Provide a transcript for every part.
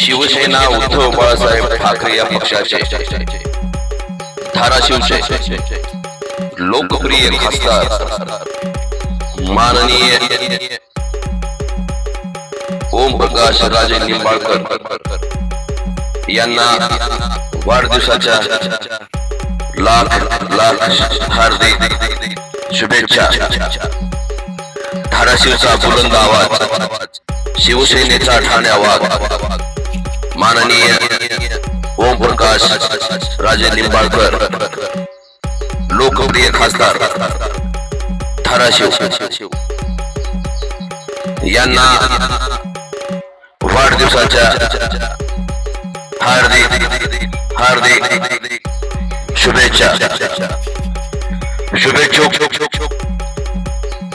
शिवसेना उद्धव बाळासाहेब ठाकरे या पक्षाचे. धाराशिवचे. लोकप्रिय खासदार. माननीय ओम प्रकाश राजे निंबाळकर. यांना वाढदिवसाच्या लाख लाख हार्दिक शुभेच्छा. धाराशिवचा बुलंद आवाज शिवसेनेचा ठाणे आवाज. माननीय ओम प्रकाश राजे निंबाळकर, लोकप्रिय खासदार धाराशिव यांना वाढदिवसाच्या हार्दिक हार्दिक शुभेच्छा. शुभेच्छुक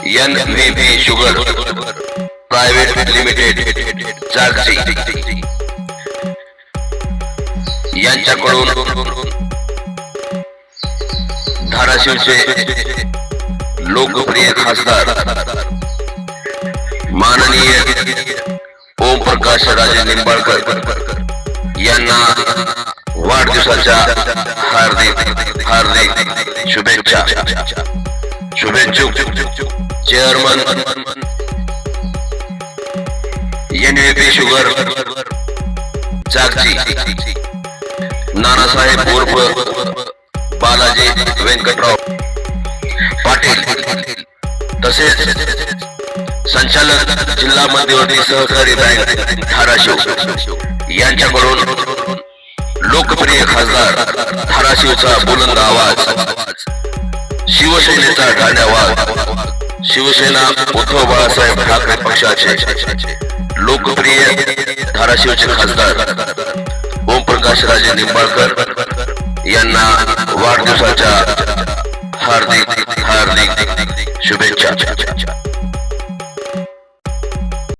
N V sugar private limited यांच्याकडून धाराशिवचे लोकप्रिय खासदार माननीय ओम प्रकाश राजे निंबाळकर यांना वाढदिवसाच्या हार्दिक हार्दिक शुभेच्छा. शुभेच्छुक चेअरमन एन पी शुगर जागची नानासाहेब उर्फ बालाजी व्यंकटराव पाटील. तसेच संचालक जिल्हा मध्यवर्ती सहकारी बँक धाराशिव. यांच्याकडून लोकप्रिय खासदार धाराशिवचा बुलंद आवाज शिवसेनेचा गाण्यावाज शिवसेना उद्धव बाळासाहेब ठाकरे पक्षाचे लोकप्रिय धाराशिवचे खासदार प्रकाशराजे निंबाळकर यांना वाढदिवसाच्या हार्दिक हार्दिक शुभेच्छा.